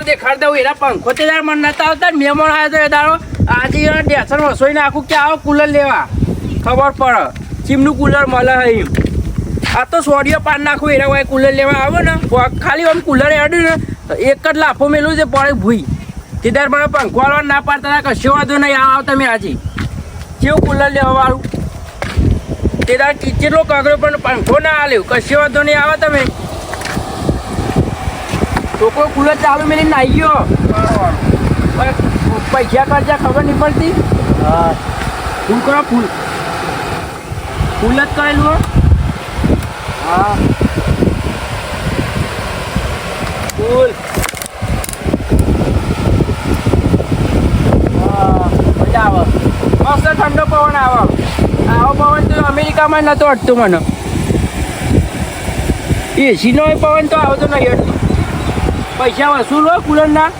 Cooler દેખાડ દઉં એના પંખો તે તાર મન નતા આવતા, મહેમાન આવ્યો એ દાડો આજે એના ડેસન વસોઈ નાખું કે આવો કુલર લેવા. ખબર પડે. ચીમનું કુલર મળે હે આ તો સોડિયો પાન નાખું, એના કોઈ કુલર લેવા આવે ને. ખાલી આમ કુલર હેડ્યું ને એક જ લાફો મેલું છે પડે ભૂઈ. તે તાર મને પંખો વાળવા ના પાડતા કશો વાંધો નહીં, આવો તમે આજે. કેવું કુલર લેવા વાળું? તે તાર કેટલો કાગડો પણ પંખો ના આલ્યો કશો વાંધો નહીં, આવો તમે. છોકરો કુલર ચાલુ મેલીને આવી ગયો. પૈસા ખર્ચા ખબર નહીં પડતી. ફૂલ કરો ફૂલ? ફૂલ જ કરેલું હા. ફૂલ. મજા આવે. મસ્ત ઠંડો પવન આવે આવો પવન તો અમેરિકામાં નહોતો અટતું મને. એસીનો પવન તો આવતો નહીં. અટતું પૈસા વસૂલ હોય કુલરના?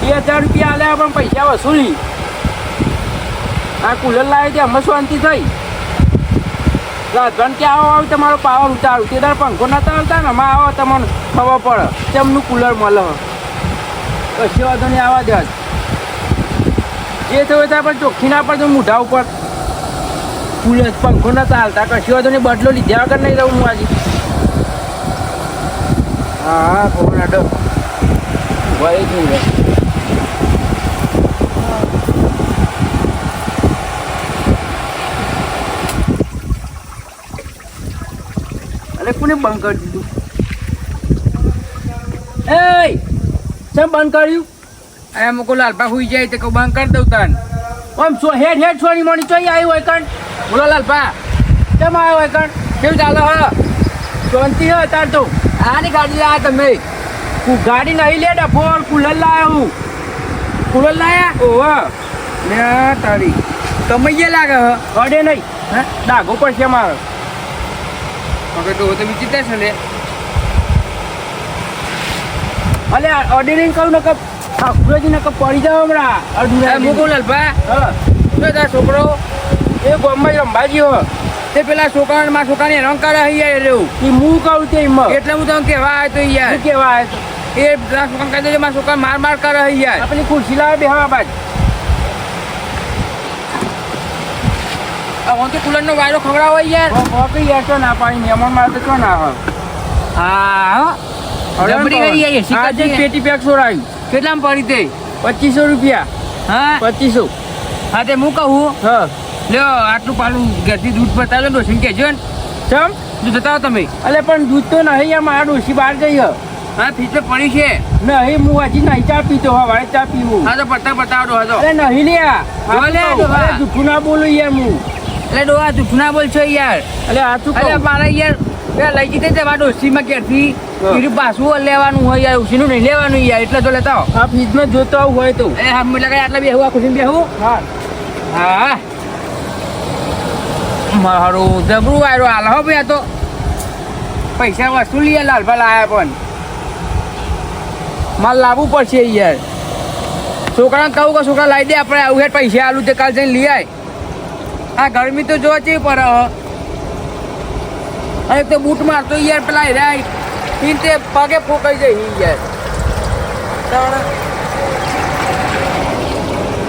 બે હજાર રૂપિયા આલ્યા પણ પૈસા વસૂલી. આ કુલર લાવે તે અમે શાંતિ થઈ. રાજભાન કે આવો આવો તમારો પાવર ઉતારું. તે તાર પંખો નતા આવતા ને, આમાં આવો તમને ખબર પડે. તેમનું કુલર મળે? કશી વાંધો નહીં આવવા દે. જે થયું ત્યાં પણ ચોખ્ખી ના પડતું મૂઢા ઉપર. કુલર પંખો નતા હાલતા. કશી વાંધો નહીં, બદલો લીધા વગર નહીં રહું હું આજે. હા હા પવન અડો ભાઈ જ નહીં અરે કોને બંધ કરી દીધું? એ કેમ બંધ કર્યું? અરે મુકો લાલપા હુઈ જાય તો કહું બંધ કરી દઉં તન. આમ છો હેડ હેડ છોડી મોની ચોઈ આવ્યું હોય કણ? બોલો લાલપા કેમ આવ્યો હોય કણ? કેવું ચાલે હ ચોંતી હે તાર તો. આની ગાડી લાયા તમે. તું ગાડી નહીં લે ડફોર કુલર લાયો હું. કુલર લાયા? ઓહો ને તારી. જે લાગે હ. ગડે નહીં. હે? ડાઘો પડશે મારો. હવે તો તમે ચિંતા છે લે. અલે ઓર્ડિનિંગ કરું ને કપ અખરોજી ને કપ પડી જાવ હમણાં. અડધું મુકો લાલપા હા. છોકરો? એ ગોમમાં રંભા ગયો તે પેલા છોકરા માં છોકરાને હેરાન કરે અહીંયા રહ્યું. એ હું કહું તે એટલે હું તમને કહેવા આવ્યો તો યાર. કેવા આવ્યો તો? એ પેલા છોકરા કહી દે મારા છોકરા માર માર કરે યાર. આપણી ખુરશી લાવે બેહવા બાદ. હું તો કુલર નો વાયરો ખવડાવો યાર. ઓકે યાર તો ના પાણી? મહેમાન મારે તો ના હા હા. જબરી ગઈ યાર આજે પેટી પેક છોડાયું. કેટલામાં પડી તે? પચીસો રૂપિયા. હા? પચીસો. હા તે હું કહું. હા. લ્યો આટલું પાલું ઘરથી દૂધ બતાવજો ને ડોસીને કહેજો ને. ચમ દૂધ બતાવો તમે. અલે પણ દૂધ તો નહીં આ મારા ડોશી બહાર ગઈ હે. હા ફીસ તો પડી છે. નહીં હું હજી નહીં ચા પીતો હવારે ચા પીવું. હા તો પત્તા બતાવો ડોહા તો. અરે નહીં લ્યા હા, ડોહા. જૂઠું ના બોલું યાર હું. એટલે ડોહા તું ના બોલશો યાર. અરે આ તું અરે મારા યાર લઈ જવા મારા ડોસીમાં ઘેરથી. બીજું પાછું લેવાનું હોય યાર ઉસીનું નહીં લેવાનું યાર એટલે તો લેતા આવો. આ ફ્રીજમાં જોતો આવું હોય તો. એ હા મને લાગે આટલા બેહું આ ખુશી બેહું? હા. હા. મારું જબરું આવ્યો હાલ. હો ભાઈ તો પૈસા લાલ લાલભા લાયા પણ. માલ લાવવું પડશે યાર. છોકરાને કહું કે છોકરા લાવી દે, આપણે આવું હેઠ પૈસા આલું તે કાલ જઈને લઈ આય. હા ગરમી તો જોવા જેવી પડે અને તો બૂટ મારતો યાર, પેલા પીન તે પગે ફોકાઈ જાય યાર.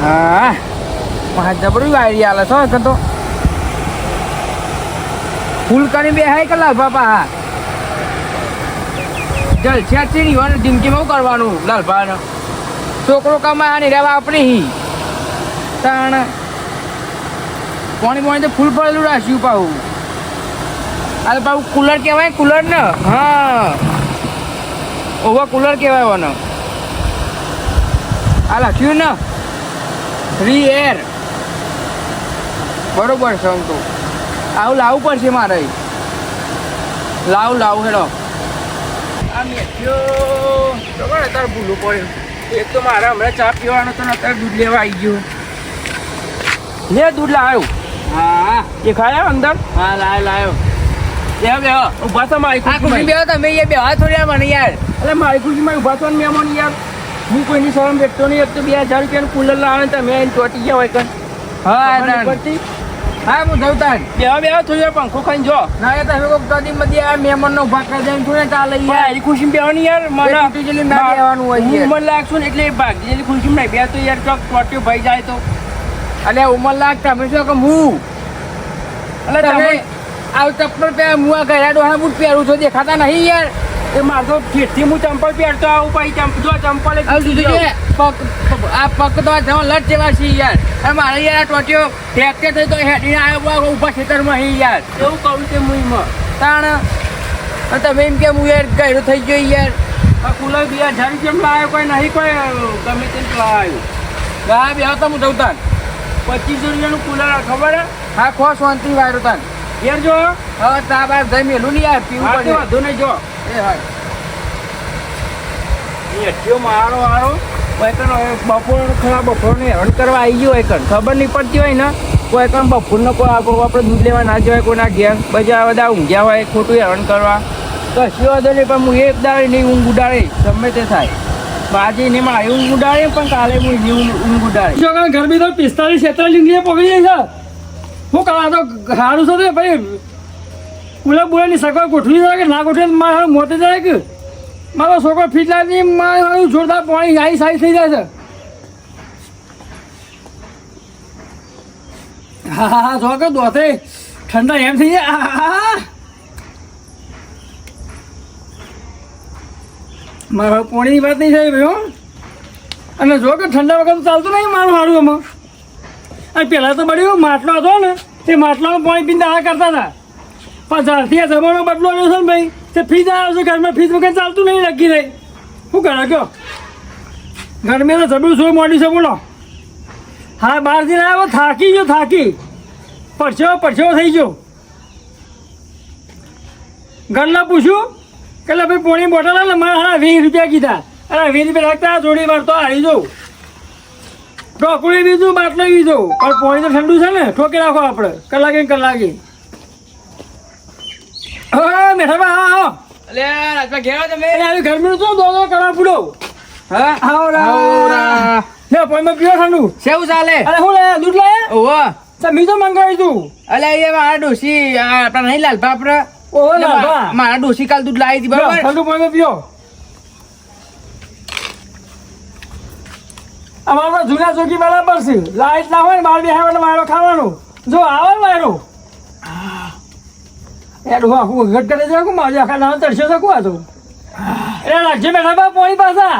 હા. જબરું આઈડિયા આલે છો તો. ફૂલ કરી બે હાય કલા બાપા. હા જલસ્યા છે ની વાર જિંદગીમાં કરવાનું? લાલભાનો છોકરો કમાયની રહેવા આપણી. હી તાણ. પાણી પાણી તો ફૂલ પડેલું રાખ્યું પાહું. આ તો કુલર કહેવાય કુલર ને? હા. ઓવા કુલર કહેવાય ઓનો. આ લખ્યું ને? ફ્રી એર બરોબર છે આમ તો. આવું લાવવું પડશે મારે. લાવ લાવ હેડો. આ મેથ્યો ખબર તાર ભૂલું પડ્યું એક તો મારે હમણાં ચા પીવાનો તો અત્યારે દૂધ લેવા આવી ગયો. લે દૂધ લાવ્યો હા. અંદર? હા લાવ લાવ્યો બે બે ઊભા મારી ખુશી બેહો તમે એ બેહવા થોડી મને યાર. અરે મારી ખુશીમાં ઊભા તો ને યાર. હું કોઈની શરમ બેઠતો નહીં. એક તો બે હજાર રૂપિયાનું કુલર લાવે ને તમે એને ચોટી ગયા હોય કઈ હા પડતી. હા હું જઉં તાન બેહો બેહો થોડી પંખો ખાઈને જો. ના એ તમે કોઈ કદી બધી આ મહેમાનનો ભાગ કરી દઈને થોડે ચાલે યાર એની ખુશી બેહો યાર મને એ તૂટી ના બેહવાનું હોય હું ઉંમર લાગશું ને એટલે ભાગી. જેલી ખુશી નહીં બે તો યાર ચોક ટોટ્યો ભાઈ જાય તો. અલે ઉંમર લાગ તમે શું કે હું? એટલે તમે આ ચપ્પલ પહેર હું આ ઘરે ડોહા બૂટ પહેરું છું દેખાતા નહીં યાર. એ મારતો ફેરથી હું ચંપલ પહેરતો આવું પછી ચંપ જો ચંપલ આ. પગ તો જવા લટ જેવા છે યાર. મારે યાર આ ટોટીઓ ફ્રેક્ચર થઈ તો હેડીને આવ્યો ઊભા ખેતરમાં અહીં યાર. એવું કહું તે મુઈમાં તાણ તમે એમ કે હું યાર ગયડો થઈ ગયો યાર? આ કુલર બે હજાર કેમ લાવ્યો કોઈ નહીં કોઈ ગમે તે લાવ્યું હા બે આવતા હું જઉં તાન પચીસો રૂપિયાનું કુલર ખબર હે? હા ખો શાંતિ વાયરો તાન ઘેર જો. હવે તા બાર જઈ મેલું નહીં યાર પીવું હા તે પડે. વધુ નહીં જો. એ હા એ અઠ્યો મારો મારો એકણ બપોર ખરા બપોરને કરવા આવી ગયો એકણ ખબર નહીં પડતી હોય ને? કોઈ એકણ બપોરનો કોઈ આપણે દૂધ લેવા ના જવાય કોઈના ઘેર. બધા બધા ઊંઘ્યા હોય, ખોટું હેરાન કરવા. કશું વાંધો નહીં, પણ હું એક દાડે નહીં ઊંઘ ઉડાડે. ગમે તે થાય. બાજી નહીં, મારી ઊંઘ ઉડાડે પણ કાલે ઊંઘ ઉડાડે. જો ગરમી તો પિસ્તાલીસ છેતાલીસ ડિગ્રી પકડી જાય છે? હું કરા તો સારું છે ભાઈ. ઉલા બોલાની સગવડ ગોઠવી જાય કે ના ગોઠવી મારે હારું મોતે જાય કે? મારો છોકરો ફીટ નહીં મારે હારું જોરદાર પાણી આઈ સાઈ થઈ જાય છે. હા હા હા કે દોતે. ઠંડા એમ થઈ જાય. મારે પાણીની વાત નહીં થાય ભાઈ અને જો કે ઠંડા વગર તો ચાલતું નહીં મારું હારું એમાં. અને પહેલાં તો બળ્યું માટલો હતો ને, તે માટલાનું પાણી પીને આ કરતા હતા. પણ આ જમાનો બદલો આવ્યો છે ને ભાઈ, તે ફ્રીજ આવ્યો છે, ઘરમાં ફ્રીજ વગર ચાલતું નહીં નક્કી રહી શું કરે કયો ગરમી તો જમ્યું શું મોડી છે, બોલો. હા બહારથી આવ્યો થાકી ગયો, થાકી. પરસેવો પરસેવો થઈ ગયો. ઘરના પૂછ્યું કે ભાઈ, પોણી બોટલ આવે ને મારે હા વીસ રૂપિયા કીધા. અરે, વીસ રૂપિયા લાગતા જોડી વાર તો હારી જવું ઢોકળી બીજું, બાટલો બીજું. પણ પોણી તો ઠંડુ છે ને, ઠોકી રાખો આપણે. કલાકે કલાકે. હા મેઠાબા હા આવો અલે રાજભા ઘેરો તમે. એ આવી ગરમીનું શું દો દો કરવા પૂડો હા આવો આવો રા રા. લે ઠંડુ. કેવું ચાલે? અરે હું લે દૂધ લાયા? ઓહો. તો મંગાવી તું. અલે એ મારા આ આપણા નહીં લાલભા આપણે ઓહો મારા ડોસી કાલ દૂધ લાવી હતી બરાબર? ઠંડુ પાણીમાં પીવો અમારા જૂના જોગી બરાબર છે. લાઈટ ના હોય ને બેહાડો એટલે વાયરો ખાવાનું. જો આવે ને હું આખું ઘટ કરે છે મારે આખા નામ તરસ્યો છે કોણ હતું? એ રાખજે બેઠા બા પોણી પાછા.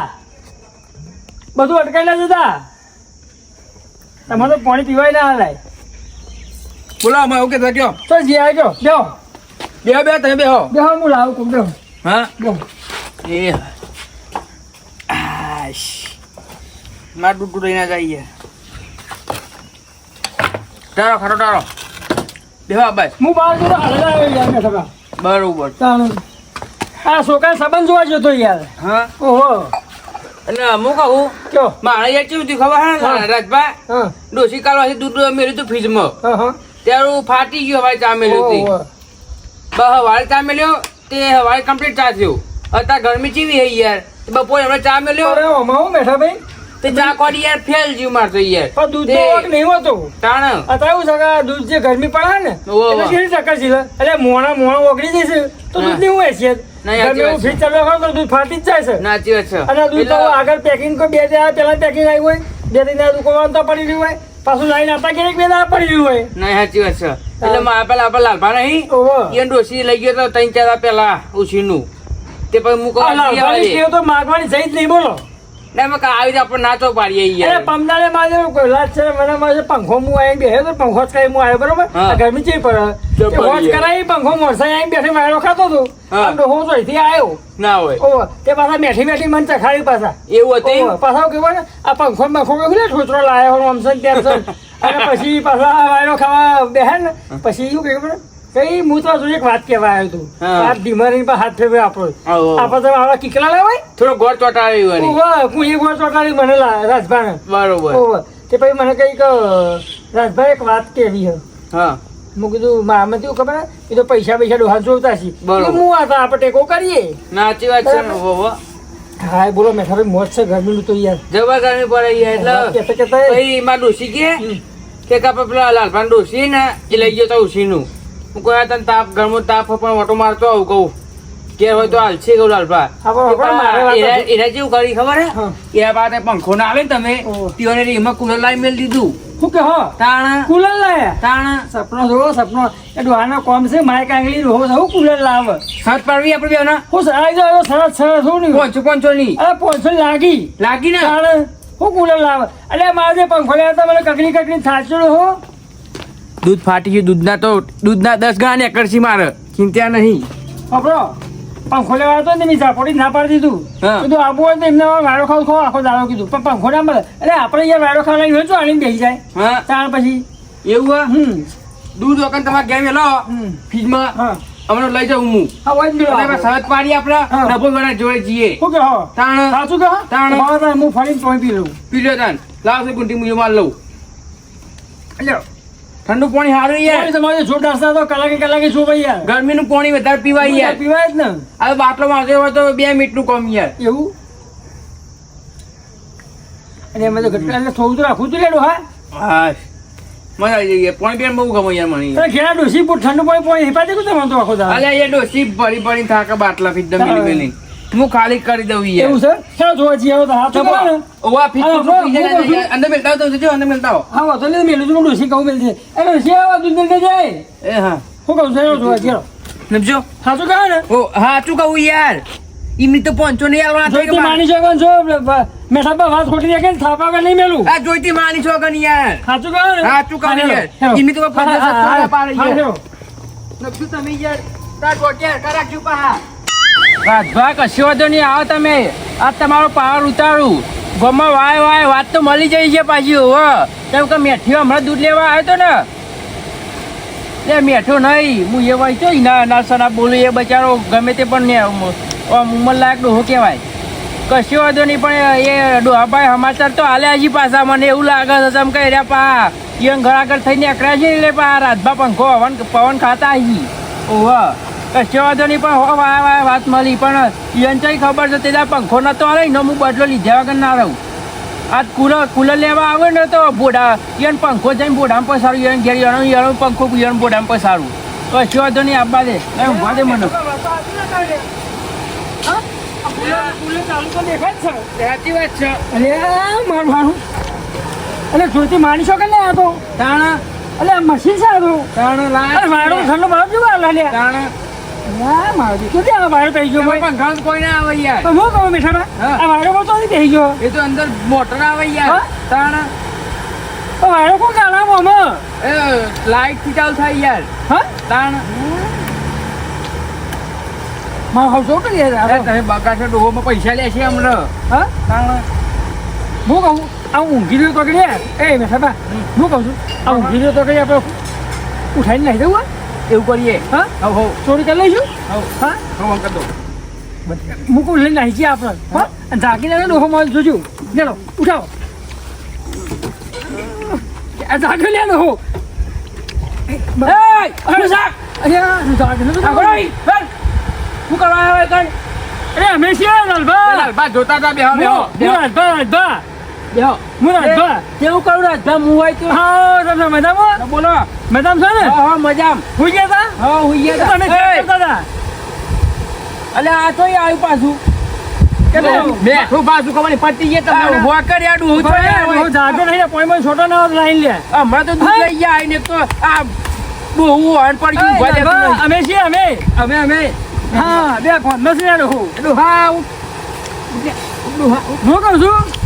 બધું અટકાયેલા જતા તમારે તો પાણી પીવાય ના હાલાય બોલો અમે એવું કહેતા કયો? તો જી આવી ગયો બેહો. બે બે તમે બેહો. બેહો હું લાવું કું બેહો. હા? બેહો. એ માર દૂધ લઈને જઈએ. ટારો ખરો ટારો બેહો બસ. હું બહાર જોડે હાલેલા આવી યાર બેઠા બા બરોબર. તાણ. આ છોકરા સંબંધ જોવા જતો યાર. હા? ઓહો. અને હું કહું કયો? મારે યાર કેવું થયું ખબર હે. રાજભા ડોસી કાલ વાસી દૂધ મેળ્યું હતું ફ્રીજમાં. ત્યારે ફાટી ગયું હવારે ચા મેળ્યું હતી. બસ હવારે ચા મેલ્યો તે હવારે કમ્પ્લીટ ચા થયું. અત્યારે ગરમી ચીવી હે યાર? બપોરે હમણાં ચા મેલ્યો અરે હું બેઠા ભાઈ? તે ચા યાર ફેલ જ્યું મારતો યાર. પણ દૂધ તે- નહીં હોતો. તાણ. અત્યારે છે દૂધ જે ગરમી પડે ને. એટલે કેવી છે એટલે મોણા મોણા ઓગળી જશે તો દૂધની હું હેસિયત? દૂધ ફાટી જ જાય છે. નાચી વાત છે. અને દૂધ તો આગળ પેકિંગ કોઈ બે દાડા પેલા પેકિંગ આવ્યું હોય બે ત્રણ દુકાન તો પડી રહ્યું હોય. પાછું લાઈન આપતા ક્યારેક બે દાડા પડી રહ્યું હોય. નહીં સાચી વાત છે. એટલે મારા પેલા આપણા લાલભા નહીં. એ ડોસી લઈ ગયો તો ત્રણ ચાર પેલા ઉછીનું. તે પછી મૂકવા તો માગવાની જઈ જ નહીં બોલો. ના મેં આવી આપણે નાચો પાડીએ યાર. મારે લાજ છે મને મારે પંખો મુ આવી બેઠો તો પંખો જ કઈ મુ બરોબર? ગરમી ચેવી પડે? હોજ. પંખો મોરસાઈ આવીને બેઠી વાયરો ખાતો હતો. આમ તો હું તો અહીંથી આવ્યો ના હોય. ઓહો તે પાછા બેઠી બેઠી મને ચખાડી પાછા. એવું હતું? પાછા કેવું ને આ પંખો પંખો કેવું ઠોચરો લાયો આમ છે ને અને પછી પાછા વાયરો ખાવા બેહે ને પછી એવું કે ખબર? કઈ હું તો એક વાત કહેવા આવ્યો હતું આ ધીમારી પર હાથ ફેરવે આપણો. આપણે તો આવા કિકલા લેવાય થોડો ગોળ ચોટાડી હું એક ગોળ ચોટાડી મને લા- બરોબર. તે પછી મને કંઈક રાજભાઈ એક વાત કેવી હા. મેં કીધું મામે કેવું ખબર એ તો પૈસા પૈસા ડોહા જોતા છે. હું આ આપણે ટેકો કરીએ. નાચી વાત છે. હા બોલો મેં ખબર મોજ છે ગરમીનું તો યાર. જબર ગરમી પડે યાર એટલે પછી મારા ડોસી કે? કે કાપે પેલા લાલભાન ડોસી ને એ લઈ ગયો તો ઉસીનું. હું તને તાપ ગરમો તાપ પણ ઓટો મારતો આવું કહું. કે હોય તો હાલશે કહું લાલભા. એના જેવું કરી ખબર હે? એ બાદ પંખો ના આવે તમે. તીઓને રીમાં કુલર લાવી મેળ દીધું. શું કે હો. તાણા કુલર લાયા? તાણા સપનો જોવો સપનો. એ ડોહાનો કોમ છે મારે કાંગલી રોહો હું કુલર લાવે. સાત પાડવી આપણે બેના હું સરાઈ જાવ સરસ સરસ હું નહીં. પોંચો પોંચો નહીં. અરે પોંચો લાગી. લાગી ને? તાણે હું કુલર લાવે. અરે મારે પંખો લેવા હતા મને કકડી કકડી થાચડો હો. દૂધ ફાટી ગયું દૂધના તો દૂધના દસ ગણા ને એકરસી મારે. ચિંતા નહીં. આપણો પંખો લેવા હતો ને મિત્ર પડી ના પાડી દીધું. કીધું આબુ હોય તો એમને વાડો ખાવ ખો. આખો દાડો કીધું. પણ પંખો ના મળે એટલે આપણે અહીંયા વાડો ખાવા લઈને જો આણી બેસી જાય. હા. ત્યાર પછી. એવું હમ. દૂધ વખત તમારે ગેમ લો ફ્રીજમાં. હા. હમણાં લઈ જાઉં હું હા હોય જ અને મેળવો. એમાં સરત પાડી આપણે. ડબ્બો વાળા જોડે જઈએ. શું કે હો તાણ. સાચું કે તાણ. હું ફરીને પી લઉં. પીલો તાન લાવ છે ગુંટી મુજબ માર લઉં. લ્યો. ઠંડુ પાણી સારું યાર. તમારે જો ડાસતા તો કલાકે કલાકે શું ભાઈ યાર. ગરમીનું પાણી વધારે પીવાય યાર. પીવાય જ ને. હવે બાટલો માંગ્યો હોય તો બે મિનિટનું કામ યાર. એવું? અને એમાં તો ઘટકા એટલે થોડું તો રાખવું જ લેડું હા? હા. મજા આવી જઈએ. પાણી પીવાનું બહુ ગમે યાર મને ઘેરા ડોસી ઠંડુ પાણી પાણી હિપા દે તમે તો આખો અલ્યા એ ડોસી ભરી ભરી થાકે બાટલા ફીટ દમ મિલી. હું ખાલી કરી દઉં યાર. એવું છે? ક્યાં જોવા જઈએ? હવે તો હાથ તો ને. ઓવા ફીટ પી યાર. અંદર મેલતા તો જો અંદર મેલતા હા. વાતો નહીં મેલું છું ડોસી કહું મેલ છે એ ડોસી આવા દૂધ દે જાય? એ હા. હું કહું છું જોવા ચાલો સમજો સાચું કહે ને. ઓ હા શું કહું યાર. એમની તો પંચો નહીં આવવાના થઈ ગયો માની શકો છો મેઠા પર વાત ખોટી રાખે થાપા કે નહીં મેલું. આ જોઈતી માની છો કન યાર. સાચું કહે ને. સાચું કહું હા, યાર. હેલો. તો હજાર હા, પાડે યાર. નકશું તમે યાર. તાર ગોટિયાર કરાવજો પાહા. રાજભા કશો નહીં આવો તમે. આ તમારો પાવર ઉતારું. ગમમાં વાય વાય, વાત તો મળી જાય છે પાછી, હો. કેમ કે મેઠીઓ હમણાં દૂધ લેવા આવ્યો હતો ને. એ મેઠો નહીં, હું એ વાંચો ના ના સના બોલું, એ બચારો ગમે તે પણ ઉંમર લાયક ડોહો કહેવાય. કશો વાંધો નહીં પણ એ ડોહાભાઈ સમાચાર તો હાલે હજી પાછા, મને એવું લાગે છે તમે કહી રહ્યા પા યંગ આગળ થઈને અકળ્યા છે એટલે પા રાજભા પંખો પવન ખાતા હજી ઓહ કશો વાંધો નહીં પણ હો વાય વાય વાત મળી પણ યન ખબર છે તેના પંખો નતો આવે ને હું બદલો લીધા વગર ના રહું. આજ કુલર કુલર લેવા આવે ને તો બોડા યન પંખો જઈને બોડામાં પસારું યન ઘેર યણ યણ પંખો યણ બોડામાં પસારું. કશો વાંધો નહીં આપવા દે એ દે મને. સાચી વાત છે. અરે જોઈતી માની શકો ને આ તો? તાણા. આ મશીન આ તો? તાણા અરે મારો ઠંડો બરફ જેવો લે તાણા. ના મારો દીકરો આ વાયરો થઈ ગયો પંખા કોઈ ના આવે યાર? તો હું કહું મીઠામાં હા. આ વાયરો માં તો નહીં થઈ ગયો? એ તો અંદર મોટર આવે યાર? તાણા. તો વાયરો કોણ કાઢા આમાં? એ લાઈટથી ચાલુ થાય યાર હા? તાણ. મારો હાવ શું કરી યાર તમે છે ડોહોમાં પૈસા લે છે હમણાં. હા? તાણા. હું કહું આ ઊંઘી રહ્યો તો કે એ મેઠાબા હું કહું છું આ ઊંઘી રહ્યો તો કે આપણે ઉઠાઈને નાખી દઉં એવું કરીએ. હા? હવ હવ. ચોરી કરી લઈશું? હવ. હા? હવ અંકલ દો મૂકું લઈને આવી છીએ આપણે. હા. ઝાંકીને ડોહો માલ જોજો. ચાલો ઉઠાવો. ઝાંકી લે ડોહો. જોતા હતા બેહો બેહો કેવું કરું હું હોય તો. હા તમને મજામાં બોલો. મજામાં છો ને? હા હા મજામ. હુઈ ગયા હતા હા હું તમે અહીંયા ચેક કરતા હતા અલે આ તો આવ્યું પાછું. બેઠું પાછું ખબર પતી ગયા આ તમે ઊભા કર્યા તો યાર. ભાઈ, હું જાગો નહીં પોઈન્ટ છોટો ના લાઈન લે. હમણાં તો દૂધ લઈ ગયા આઈને તો આ બહુ પડી ગયું. અમે છીએ અમે. અમે અમે. હા બે ફોન નથી હું. હું કહું છું?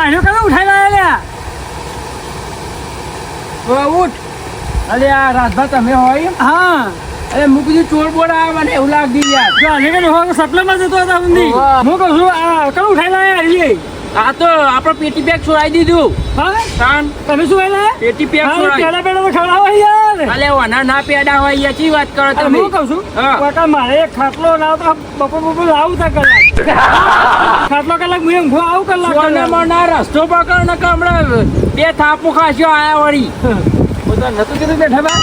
આનો કદા ઉઠાઈ લાયા લ્યા ઉઠ. અલે આ રાજભા તમે હોય? હા. અરે કીધું ચોર બોર આવે મને એવું લાગી યાર. જો આને કે હું સપ્લામાં જતો હતા હું કહું છું આ કદા ઉઠાઈ લાયા હરીએ આ તો આપણો પેટી પેક છોડાઈ દીધું. હા? કાન તમે શું કહેલા પેટી હા છોડાઈ. પેડા પેડા તો ખવડાવો યાર. અલે ઓના ના પેડા હોય યાર ચી વાત કરો તમે? હું કહું છું. કાકા મારે ખાટલો લાવતા બપોર બપોર લાવું તા કલાક. ખાટલો કલાક મેં એમ આવું કલાક સોને કલાક. રસ્તો પકડ ને કે હમણાં બે થાપો ખાસ્યો આયા વળી. નતું કીધું બેઠા બા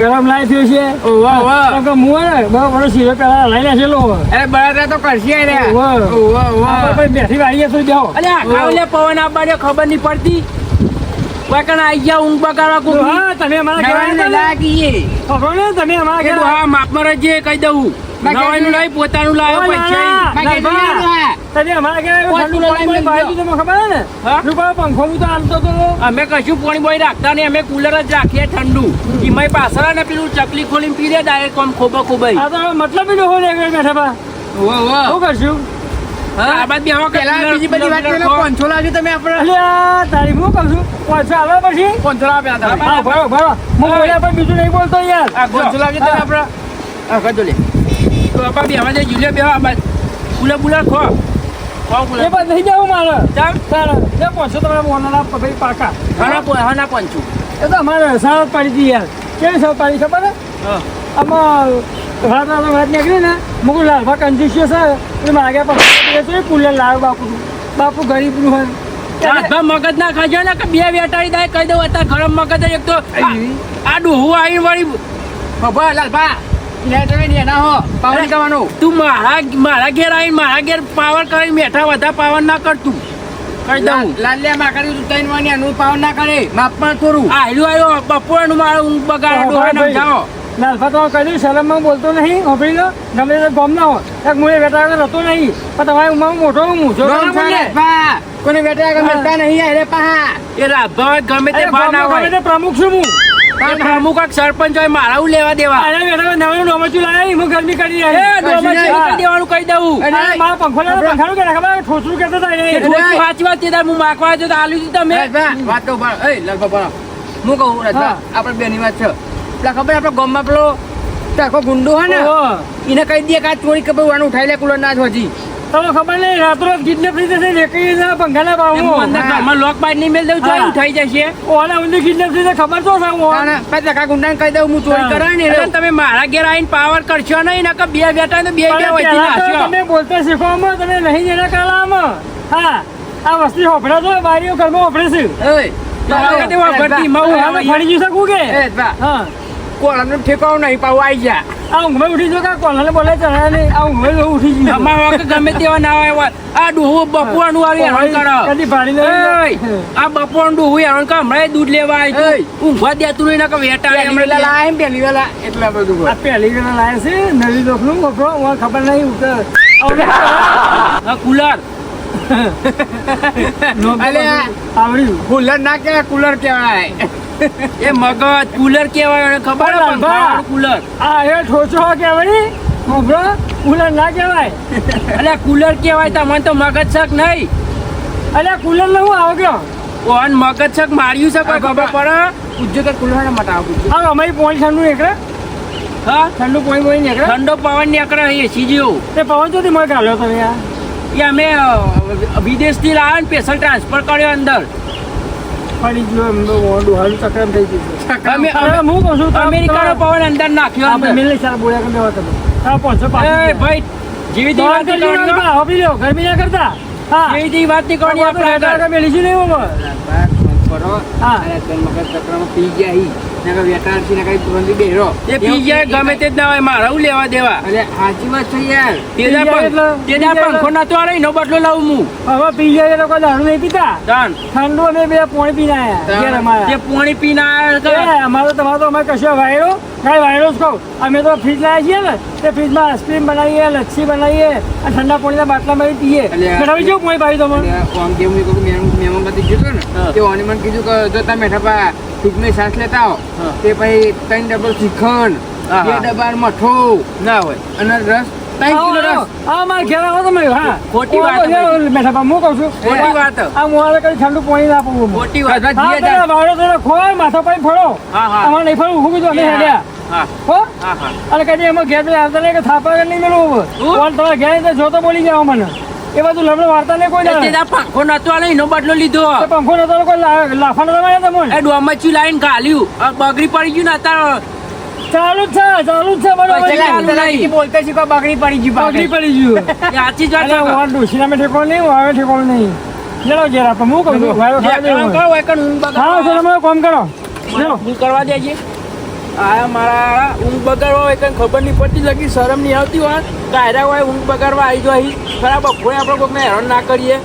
ગરમ લાઈ થયો છે. ઓવા ઓવા કે હું હે ને બહુ વર્ષ સીધો પેલા લઈ લેશેલો અરે બળતરા તો કરશે રે બેઠી વાળીએ તો જાઓ? આખા પવન આવવાની ખબર નહીં પડતી. કોઈ કણ આઈ ગયા ઊંઘ બગાડવા કોક હા તમે અમારા ઘેર ને? લાગીએ. ખબર ને તમે અમારા કે હા ડોહા માપમાં રહેજે કહી દઉં. નવાઈનું નહીં પોતાનું લાવ્યો પૈસા ના. મેં કીધું બા. યાર, તમે અમારા ઘેર આવ્યા, પાંચ ઠંડુ કિલો પાણી લઈને પાઈ દીધું, તમને ખબર ને? હા? પંખો તો હાલતો હતો અમે કશું પોણી બોઈ રાખતા નહીં અમે કુલર જ રાખીએ ઠંડુ. એમાંય પાછળ ને પેલું ચકલી ખોલીને પી લે ડાયરેક્ટ આમ ખોબા ખોબાઈ. આ તો મતલબ બી ડોહો બેઠા બા. શું કરશું? બીજું નહીં બોલતો યાર. બાપા બેવા હવે જુલે બેવા આ બાદ કુલર ખો. એ બાદ નહીં જવું મારે. ચાલ તારે જે પહોંચો તમારા મોનાના ભાઈ પાકા. હાના હાના પંચું. એ તો અમારે સાત પાડી હતી યાર. કેવી પાડી ખબર હા. આમાં રાત રાત વાત નીકળી ને મુકુલ લાલભા કંજુસ્યો છે એટલે માગે પછી કુલર લાવ બાપુ બાપુ ગરીબનું હોય. મગજ ના ખાજો ને કે બે વેટાડી દે કહી દઉં અત્યારે ગરમ મગજ એક તો આ- ડોહું આવીને વળી ખબર લાલભા. લે તમે ને એના હો પાવડી કરવાનું. તું મારા મારા ઘેર આવીને મારા ઘેર પાવર કરીને મેઠા વધા પાવર ના કરતું કહી દઉં. લાલ્યા માકડી ઉતાઈને વાની એનું પાવન ના કરે. માપમાં થોડું આયલું આવ્યો બપોરનું મારું ઊંઘ બગાડે જાઓ લાલભા તો કહ્યું શરમમાં બોલતો નહીં હોભળી લો. ગમે તે ગમ ના હોય એક મુએ બેટા રહેતો નહીં. પણ તમારે ઉમાં મોટો હું જો ગમ છે લાલભા. કોને બેટા આગળ મળતા નહીં આ રે એ રાભા ગમે તે ના હોય. પ્રમુખ છું હું. આ સરપંચ હોય મારા હું લેવા દેવા. આના બેટા નવાનું નોમચું લાયા હું ગરમી કરી રહ્યા દેવાનું કહી દઉં. અરે, અરે મારા પંખો પંખાનું કે ખબર? ઠોસરું કહેતા હતા એ એને. ઠોકી સાચી વાત છે તાર હું માગવા આવ્યો તો તમે. વાત તો એ લાલભા, ઊભા હું કહું રાજભા, આપણે બેની વાત છે. પેલા ખબર આપણે ગામમાં પેલો ટાકો ગુંડો હોય ને. એને કહી દે કે આ ચોરી કપડું ઉઠાઈ લે કુલર ના જ હોજી. તમને ખબર નહીં રાત્રો કિડનેપ થઈ જશે રેકડી ના પંખાના હું. ઘરમાં લોક બાર નહીં મેલ દઉં. ચોરી થઈ જશે. ઓલા ઊંધી કિડનેપ થઈ ખબર તો સાવ પછી ટકા ગુંડાને કહી દઉં હું ચોરી. કરાય ને એટલે તમે મારા ઘેર આવીને પાવર કરશો નહીં નકર બે બેટા ને બે બે તો તમે બોલતા શીખવામાં તમે નહીં જેના કાલામાં. હા આ વસ્તી હોફળા તો બારીઓ ઘરમાં હોફળે છે. તો. ફરી જઈ શકું કે હા. કોળાનું ઠેકાવ નહીં પાવ આવી ગયા. આ ઊંઘમાં ઉઠી જો કા કોળાને બોલે ચડા નહીં આ ઊંઘમાં જો ઉઠી ગયું. અમારા વખત ગમે તેવા ના આવે આ ડોહું બપોરનું આવી હેરાન કરે. કદી ભાડી એય, આ બપોરનું ડોહું હેરાન કરે. હમણાં દૂધ લેવા આવી. ઊંઘવા દેતું નહીં નકર હમણાં વેલા લાયા પહેલી વેલા એટલા બધું આ પહેલી વેલા લાય છે નવી દોખનું વપરો હું ખબર નહીં ઉતર આ કુલર. આવડ્યું. કુલર ના કહેવાય કુલર કહેવાય. એ મગજ કુલર કેવાય ખબર હે કુલર આ એ ઠોચો કેવાય વપરો કુલર ના કહેવાય. એટલે કુલર કેવાય તમને તો મગજ શક નહીં. અલ્યા કુલર નો હું આવ્યો ઓન મગજ શક માર્યું છે કોઈ ખબર પડે? પૂછજો કે કુલર ને મટાવો પૂછજો આ અમારી પોઈન્ટ ઠંડુ નીકળે. હા? ઠંડુ પોઈન્ટ પોઈન્ટ નીકળે. ઠંડો પવન નીકળે અહીં સીજીઓ તે પવન તો મને ગાલ્યો તમે યાર. એ અમે વિદેશથી લાવ્યા ને સ્પેશિયલ ટ્રાન્સફર કર્યો અંદર. ફરી ગયો એમ મોઢું હાલ ચક્રમ થઈ ગયું અમે હવે હું કહું છું તમે- અમેરિકાનો પવન અંદર નાખ્યો આપણે મિલની સારા બોલ્યા કે દેવા તમે. હા પાંચસો એ ભાઈ જીવી તેવી વાત કરવાની હો. હોપી ગરમી ના કરતા. હા. જીવી તેવી વાતની કરવાની આપણે આગળ. મેળીશું નહીં કરો. હા. મગજ ચક્રમાં પી ગયા એ પી ગમે તે જ ના હોય મારે હું લેવા દેવા. અરે, સાચી વાત છે યાર. તે દા પી જાય એટલે- પંખ- તે દા પી જાય પંખો નતો આવે એનો બદલો લાવું હું. હવે પી જાય એ લોકો દારૂ નહીં પીતા? જાણ ઠંડુ અને બે પોણી પીને આયા પોણી પીને અમારો તમારો તો અમે કશો વાયરો? કઈ વાયરો જ કહું. અમે તો ફ્રીજ લાવ્યા છીએ ને તે ફ્રીજમાં આઈસ્ક્રીમ બનાવીએ લચ્છી બનાવીએ અને ઠંડા પાણીના બાટલામાં પીએ. અલ્યા. બનાવી કેવું પોણી પાડી તમે આમ જે હું કહું કે મહેમાન- મહેમાન બધી ગયું ને. તે ઓને મને કીધું કે જો તમે મેઠા પા ટૂંકમાં લેતા આવો. તે પછી ત્રણ ડબલ શ્રીખંડ બે હા. ડબ્બા મઠો ના હોય. અને રસ ખોટી વાત ઠંડુ પાણી ના ખોટી વાત. માથા પાણી ફળો. અમારે નહીં હું કીધું અમે હેડ્યા. અને કદી એમાં ઘેર આવતા નહીં કે થાપા નહીં મેળવું. તમારે ઘેર જોતો બોલી જાવ મને. એ બધું લમડે વાર્તા નહીં કોઈ દાડે. પંખો નતો આવે એનો બદલો લીધો. તે પંખો નતો કોઈ લાફા નતો માર્યા તમને? એ ડોમચી લાઈન ઘાલ્યું આ બગડી પડી ગયું ને અત્યારે. ચાલુ જ છે ચાલુ જ છે બરોબર બોલતા શીખવા બગડી પડી ગઈ બગડી પડી ગયું. એ સાચી જ વાત હું ડોશીના મેં ઠેકોણ નહીં હવે ઠેકો નહીં. ચલો ઘેર આપણે હું કહું છું હા ચલો કામ કરો. ચલો. કરવા દેજે. આ મારા ઊંઘ બગાડવા હોય કંઈ ખબર નહીં પડતી, લગી શરમ નહીં આવતી હોય. ડાયરા હોય ઊંઘ બગાડવા આવી જાય ખરા, બપોરે આપણે કોઈને હેરાન ના કરીએ.